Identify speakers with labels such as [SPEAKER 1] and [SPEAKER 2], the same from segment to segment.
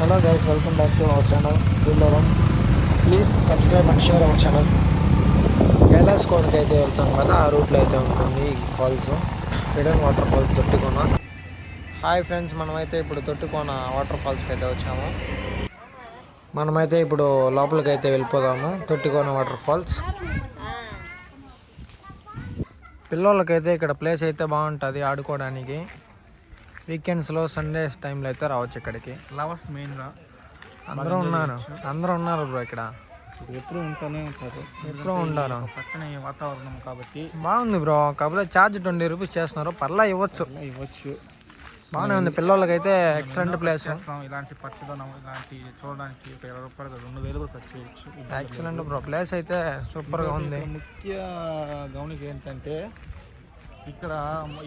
[SPEAKER 1] Hello guys welcome back to our channel పిల్లలం please subscribe and share our channel Kailas కోనకి అయితే వెళ్తాం కదా ఆ రూట్లో అయితే ఉంటుంది ఈ falls hidden water falls Tottukona hi friends మనమైతే ఇప్పుడు తొట్టుకోన వాటర్ ఫాల్స్కి అయితే వచ్చాము. మనమైతే ఇప్పుడు లోపలికి అయితే వెళ్ళిపోదాము తొట్టికోన వాటర్ ఫాల్స్ పిల్లలకైతే ఇక్కడ ప్లేస్ అయితే బాగుంటుంది ఆడుకోవడానికి. వీకెండ్స్లో సండేస్ టైంలో అయితే రావచ్చు ఇక్కడికి.
[SPEAKER 2] లవర్స్ మెయిన్గా
[SPEAKER 1] అందరూ ఉన్నారు. అందరూ ఉన్నారు బ్రో ఇక్కడ.
[SPEAKER 2] ఎప్పుడు ఉంటూనే ఉంటారు.
[SPEAKER 1] ఎప్పుడూ ఉంటారు
[SPEAKER 2] పచ్చని వాతావరణం కాబట్టి.
[SPEAKER 1] బాగుంది బ్రో కాకపోతే ఛార్జ్ ట్వంటీ రూపీస్ చేస్తున్నారు. పర్లా ఇవ్వచ్చు.
[SPEAKER 2] ఇవ్వచ్చు.
[SPEAKER 1] బాగానే ఉంది. పిల్లలకైతే ఎక్సలెంట్ ప్లేస్
[SPEAKER 2] చేస్తాం. ఇలాంటి పచ్చదనం ఇలాంటి చూడడానికి ఒక ఇరవై రూపాయలు రెండు వేలు కూడా ఖర్చు చేయొచ్చు.
[SPEAKER 1] ఎక్సలెంట్ బ్రో ప్లేస్ అయితే సూపర్గా ఉంది.
[SPEAKER 2] ముఖ్య గమనిక ఏంటంటే ఇక్కడ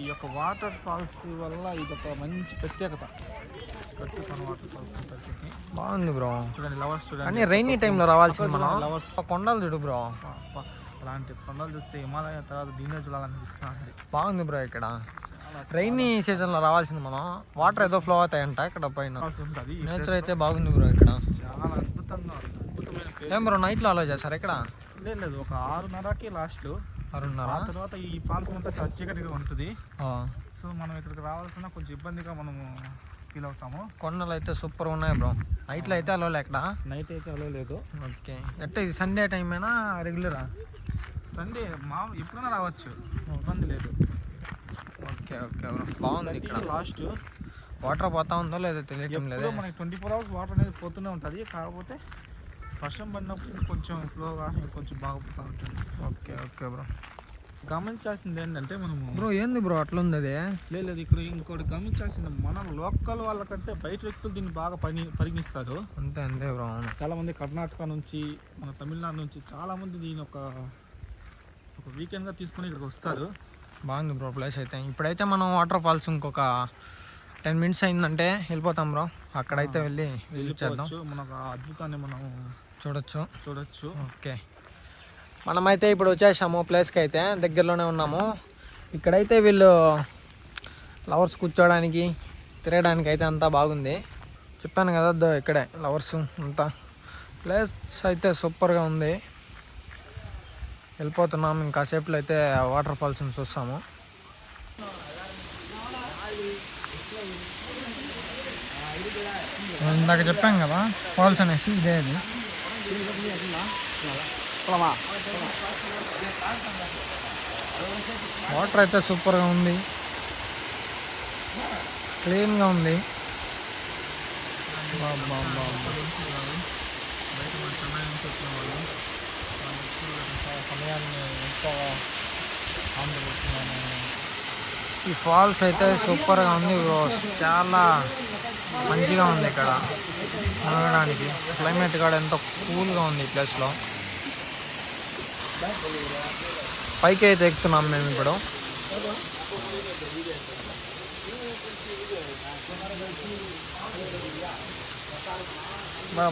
[SPEAKER 2] ఈ యొక్క వాటర్ ఫాల్స్ వల్ల ఇది ఒక మంచి ప్రత్యేకత. కట్టుకొని వాటర్ ఫాల్స్ పరిస్థితి.
[SPEAKER 1] బాగుంది బ్రో.
[SPEAKER 2] చూడండి లవర్స్ చూడండి.
[SPEAKER 1] కానీ రైనీ టైంలో రావాల్సింది మనం.
[SPEAKER 2] లవర్స్
[SPEAKER 1] కొండలు చూడు బ్రో.
[SPEAKER 2] అలాంటి కొండలు చూస్తే హిమాలయ తర్వాత దీన్నే చూడాలనిపిస్తుంది
[SPEAKER 1] బాగుంది బ్రో ఇక్కడ. రైనీ సీజన్లో రావాల్సింది మనం. వాటర్ ఏదో ఫ్లో అవుతాయంట ఇక్కడ పైన. నేచర్ అయితే బాగుంది బ్రో ఇక్కడ.
[SPEAKER 2] చాలా అద్భుతంగా
[SPEAKER 1] ఏం బ్రో నైట్లో అలో చేస్తారు ఇక్కడ?
[SPEAKER 2] లేదు ఒక ఆరున్నరకి లాస్ట్ ఆ తర్వాత ఈ ప్రాంతం అంతా చాలా చీకటిగా ఉంటుంది.
[SPEAKER 1] ఆ.
[SPEAKER 2] సో మనం ఇక్కడికి రావాల్సిన కొంచెం ఇబ్బందిగా మనము ఫీల్ అవుతాము.
[SPEAKER 1] కొండలు అయితే సూపర్ ఉన్నాయి బ్రో. నైట్లో అయితే అలో ఎక్కడ
[SPEAKER 2] నైట్ అయితే అలో లేదు.
[SPEAKER 1] ఓకే. ఎట్ట ఇది సండే టైం అయినా రెగ్యులరా?
[SPEAKER 2] సండే మా ఎప్పుడైనా రావచ్చు. ఇబ్బంది లేదు.
[SPEAKER 1] Okay okay bro. బాగుంది ఇక్కడ.
[SPEAKER 2] లాస్ట్
[SPEAKER 1] వాటర్ పోతా ఉందో లేదో తెలియటం లేదు.
[SPEAKER 2] మనకి ట్వంటీ ఫోర్ అవర్స్ వాటర్ అనేది పోతూనే ఉంటుంది. కాకపోతే వర్షం పడినప్పుడు కొంచెం ఫ్లోగా కొంచెం బాగుపోతూ ఉంటుంది.
[SPEAKER 1] Okay okay bro.
[SPEAKER 2] గమనించాల్సింది ఏంటంటే మనము
[SPEAKER 1] బ్రో ఏంది బ్రో అట్లా ఉంది అది
[SPEAKER 2] లేదు ఇక్కడ ఇంకోటి గమనించాల్సింది మన లోకల్ వాళ్ళకంటే బయట వ్యక్తులు దీన్ని బాగా పని పరిగణిస్తారు.
[SPEAKER 1] అంతే అంతే బ్రో అవును.
[SPEAKER 2] చాలా మంది కర్ణాటక నుంచి మన తమిళనాడు నుంచి చాలా మంది దీని ఒక ఒక వీకెండ్గా తీసుకొని ఇక్కడికి వస్తారు.
[SPEAKER 1] బాగుంది బ్రో ప్లేస్ అయితే. ఇప్పుడైతే మనం వాటర్ ఫాల్స్ ఇంకొక టెన్ మినిట్స్ అయిందంటే వెళ్ళిపోతాం బ్రో. అక్కడైతే వెళ్ళి వెళ్ళిచ్చేద్దాం
[SPEAKER 2] వెళ్ళిపోవచ్చు. మనకు అద్భుతాన్ని మనం
[SPEAKER 1] చూడొచ్చు.
[SPEAKER 2] చూడొచ్చు.
[SPEAKER 1] ఓకే. మనమైతే ఇప్పుడు వచ్చేసాము ప్లేస్కి అయితే దగ్గరలోనే ఉన్నాము. ఇక్కడైతే వీళ్ళు లవర్స్ కూర్చోడానికి తిరగడానికి అయితే అంతా బాగుంది. చెప్పాను కదా ఇక్కడే లవర్స్ అంతా. ప్లేస్ అయితే సూపర్గా ఉంది. వెళ్ళిపోతున్నాం. ఇంకా సేపులో అయితే వాటర్ ఫాల్స్ని చూస్తాము. ఇందాక చెప్పాం కదా ఫాల్స్ అనేసి ఇదే అది. వాటర్ అయితే సూపర్గా ఉంది. క్లీన్గా ఉంది. బా, బా, బా, సమయాన్ని ఈ ఫాల్స్ అయితే సూపర్గా ఉంది బ్రో చాలా మంచిగా ఉంది ఇక్కడ. ఉండడానికి క్లైమేట్ కూడా ఎంతో కూల్గా ఉంది ఈ ప్లేస్లో. పైకి అయితే ఎక్కుతున్నాం మేము ఇప్పుడు. బా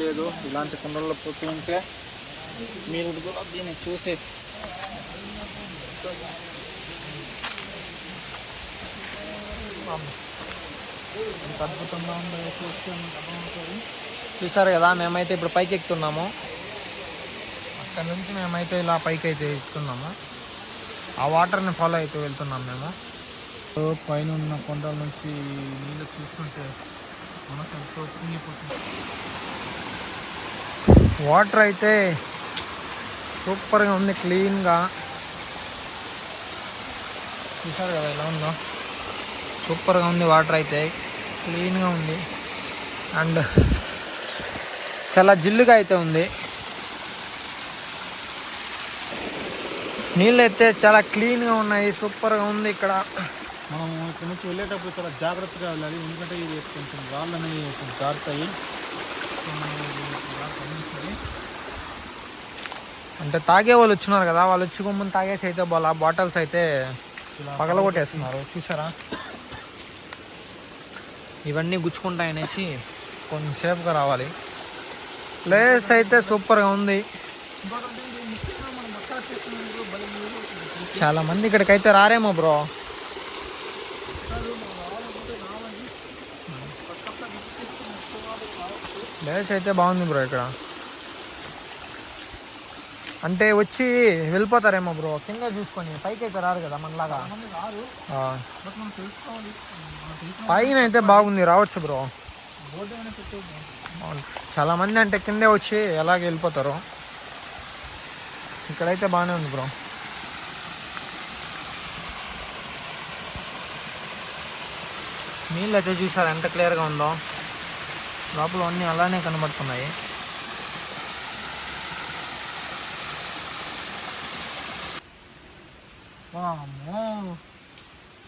[SPEAKER 2] లేదు ఇలాంటి కొండల్లో పోతూ ఉంటే మీరు కూడా దీన్ని చూసే అద్భుతంగా ఉందో చూస్తే అర్థమవుతుంది
[SPEAKER 1] చూసారు కదా మేమైతే ఇప్పుడు పైకి ఎక్కుతున్నాము. అక్కడ నుంచి మేమైతే ఇలా పైకి అయితే ఎక్కుతున్నాము. ఆ వాటర్ని ఫాలో అయితే వెళ్తున్నాం మేము.
[SPEAKER 2] పైన ఉన్న కొండల నుంచి నీళ్ళు చూస్తుంటే మనసు ఎంతో కుంగిపోతుంది
[SPEAKER 1] వాటర్ అయితే సూపర్గా ఉంది క్లీన్గా. చూసారు కదా ఎలా ఉందో? సూపర్గా ఉంది వాటర్ అయితే. క్లీన్గా ఉంది. అండ్ చాలా జిల్లుగా అయితే ఉంది. నీళ్ళు అయితే చాలా క్లీన్గా ఉన్నాయి సూపర్గా ఉంది ఇక్కడ.
[SPEAKER 2] మనం ఇక్కడ నుంచి వెళ్ళేటప్పుడు చాలా జాగ్రత్తగా వెళ్ళాలి. ఎందుకంటే ఇది కొంచెం రాళ్ళు అనేవి కొంచెం జారుతాయి. బాగా.
[SPEAKER 1] అంటే తాగే వాళ్ళు వచ్చినారు కదా వాళ్ళు వచ్చి కొమ్మని తాగేసి అయితే వాళ్ళ బాటిల్స్ అయితే పగలగొట్టేస్తున్నారు. చూసారా? ఇవన్నీ గుచ్చుకుంటాయనేసి కొంచెం సేఫ్గా రావాలి. ప్లేస్ అయితే సూపర్గా ఉంది. చాలా మంది ఇక్కడికైతే రారేమో బ్రో. ప్లేస్ అయితే బాగుంది బ్రో ఇక్కడ. అంటే వచ్చి వెళ్ళిపోతారేమో బ్రో. కింద చూసుకొని. పైకి అయితే రారు కదా మనలాగా. పైన అయితే బాగుంది. రావచ్చు బ్రో. చాలా మంది అంటే కిందే వచ్చి ఎలాగ వెళ్ళిపోతారు. ఇక్కడైతే బాగానే ఉంది బ్రో. నీళ్ళు అయితే చూసారు? ఎంత క్లియర్గా ఉందో. లోపల అన్నీ అలానే కనబడుతున్నాయి.
[SPEAKER 2] వామ్మో.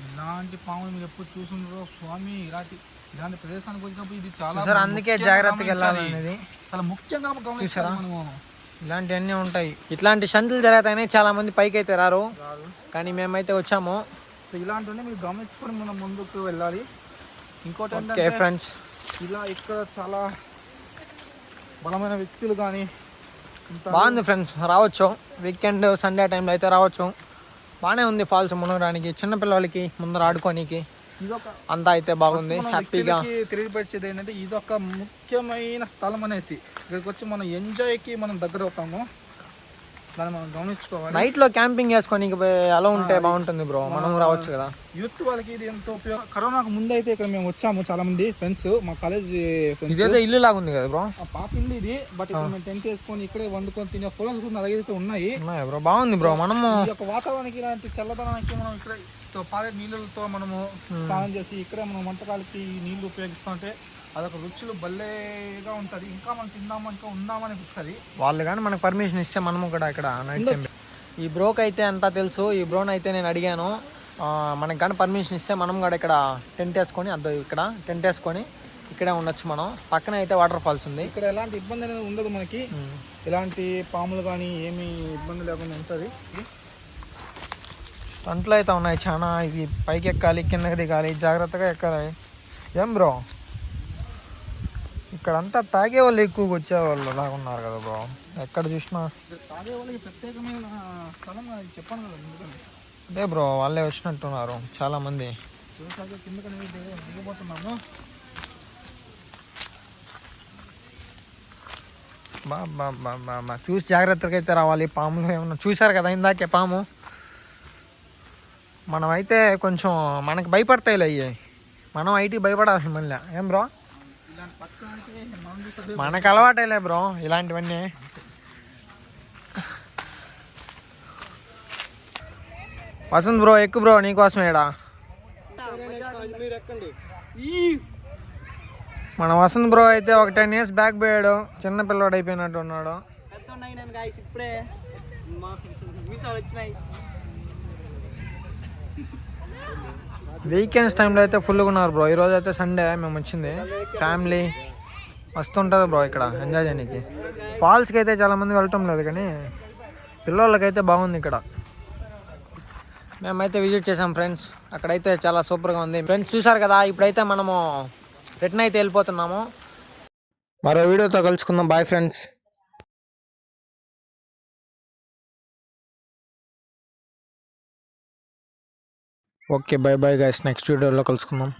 [SPEAKER 2] ఇలాంటి పాములు మీరు ఎప్పుడు చూసుండ్రో స్వామి ఇలాంటి ఇలాంటి ప్రదేశానికి వచ్చినప్పుడు ఇది చాలా
[SPEAKER 1] అందుకే జాగ్రత్తగా
[SPEAKER 2] గమనించాలి.
[SPEAKER 1] వెళ్ళాలనేది
[SPEAKER 2] చాలా ముఖ్యంగా? మనము.
[SPEAKER 1] ఇలాంటివన్నీ ఉంటాయి. ఇట్లాంటి షంతులు జరుగుతాయని చాలా మంది పైకి అయితే రారు. కానీ మేమైతే వచ్చాము.
[SPEAKER 2] సో ఇలాంటివన్నీ మీరు గమనించుకొని మనం ముందుకు వెళ్ళాలి. ఇంకోటి
[SPEAKER 1] ఓకే ఫ్రెండ్స్.
[SPEAKER 2] ఇలా ఇక్కడ చాలా బలమైన వ్యక్తులు కానీ
[SPEAKER 1] బాగుంది ఫ్రెండ్స్. రావచ్చు. వీకెండ్ సండే టైంలో అయితే రావచ్చు. బాగానే ఉంది ఫాల్స్ మునగడానికి చిన్నపిల్లలకి ముందర ఆడుకోనికి. అంతా అయితే బాగుంది హ్యాపీగా.
[SPEAKER 2] తెలియపరిచేది ఏంటంటే ఇదొక ముఖ్యమైన స్థలం అనేసి ఇక్కడికి వచ్చి మనం ఎంజాయ్కి మనం దగ్గర అవుతాము మనం గమనించుకోవాలి.
[SPEAKER 1] నైట్లో క్యాంపింగ్ చేసుకొని అలా ఉంటే బాగుంటుంది బ్రో మనం రావచ్చు కదా.
[SPEAKER 2] యూత్ వాళ్ళకి ఇది ఎంతో ఉపయోగం. కరోనాకు ముందు అయితే ఇక్కడ మేము వచ్చాము చాలా మంది ఫ్రెండ్స్ మా కాలేజ్
[SPEAKER 1] ఇదేదో ఇల్లు లాగా ఉంది కదా బ్రో
[SPEAKER 2] ఆ పాత ఇల్లు ఇది బట్ ఇక్కడ మేము టెంట్ వేసుకొని ఇక్కడే వండుకొని తినే ఫోటోస్ కూడా అలాగే అయితే ఉన్నాయి.
[SPEAKER 1] బ్రో బాగుంది బ్రో మనము
[SPEAKER 2] ఈ యొక్క వాతావరణానికి ఇలాంటి చల్లదనానికి మనం ఇక్కడ పారే నీళ్ళతో మనము స్నానం చేసి ఇక్కడే మనం వంటకాలకి నీళ్ళు ఉపయోగిస్తుంటే అదొక రుచులు భలేగా ఉంటది. ఇంకా మనం తిందామా ఇంకా ఉందామని అనిపిస్తుంది.
[SPEAKER 1] వాళ్ళు కానీ మనకు పర్మిషన్ ఇస్తే మనము కూడా ఇక్కడ నైట్ ఈ బ్రోకి అయితే అంతా తెలుసు? ఈ బ్రోని అయితే నేను అడిగాను. మనకి కానీ పర్మిషన్ ఇస్తే మనం కూడా ఇక్కడ టెంట్ వేసుకొని అద్దో ఇక్కడ టెంట్ వేసుకొని ఇక్కడే ఉండొచ్చు మనం. పక్కన అయితే వాటర్ ఫాల్స్ ఉంది.
[SPEAKER 2] ఇక్కడ ఎలాంటి ఇబ్బంది అనేది ఉండదు మనకి. ఎలాంటి పాములు కానీ ఏమీ ఇబ్బంది లేకుండా ఉంటుంది.
[SPEAKER 1] స్టంట్లు అయితే ఉన్నాయి చాలా. ఇది పైకి ఎక్కాలి కిందకి దిగాలి జాగ్రత్తగా ఎక్కాలి. ఏం బ్రో ఇక్కడంతా తాగే వాళ్ళు ఎక్కువగా వచ్చేవాళ్ళు లాగా ఉన్నారు కదా బ్రో ఎక్కడ చూసినా.
[SPEAKER 2] తాగే వాళ్ళకి ప్రత్యేకమైన స్థలం అది చెప్పాను కదా ఎందుకని.
[SPEAKER 1] అదే బ్రో వాళ్ళే వచ్చినట్టున్నారు చాలా మంది
[SPEAKER 2] చూసాక దిగబోతున్నాము.
[SPEAKER 1] బా బా బా బా బా. చూసి జాగ్రత్తగా అయితే రావాలి. పాములు ఏమన్నా చూశారు కదా ఇందాకే పాము? మనం అయితే కొంచెం మనకి భయపడతాయిలే అయ్యి. మనం ఐటీ భయపడాల్సింది మళ్ళీ. ఏం బ్రో
[SPEAKER 2] ఇలాంటి పక్కనకి మనం చూస్తే
[SPEAKER 1] మనకు అలవాటేలే బ్రో ఇలాంటివన్నీ. వసంత్ బ్రో ఎక్కువ బ్రో నీకోసం
[SPEAKER 2] ఎక్కండి
[SPEAKER 1] మన వసంత్ బ్రో అయితే ఒక టెన్ ఇయర్స్ బ్యాక్ పోయాడు. చిన్న పిల్లవాడు అయిపోయినట్టు ఉన్నాడు.
[SPEAKER 2] ఇప్పుడే.
[SPEAKER 1] వీకెండ్స్ టైంలో అయితే ఫుల్గా ఉన్నారు బ్రో ఈరోజు అయితే సండే మేము వచ్చింది. ఫ్యామిలీ వస్తుంటుంది బ్రో ఇక్కడ ఎంజాయ్ చేయడానికి. ఫాల్స్కి అయితే చాలామంది వెళ్ళటం లేదు కానీ పిల్లోళ్ళకైతే బాగుంది ఇక్కడ. మేమైతే విజిట్ చేసాం ఫ్రెండ్స్ అక్కడైతే చాలా సూపర్గా ఉంది. ఫ్రెండ్స్ చూసారు కదా ఇప్పుడైతే మనము రిటర్న్ అయితే వెళ్ళిపోతున్నాము. మరో వీడియోతో కలుసుకుందాం. Bye friends okay bye bye guys next వీడియోలో కలుసుకుందాం.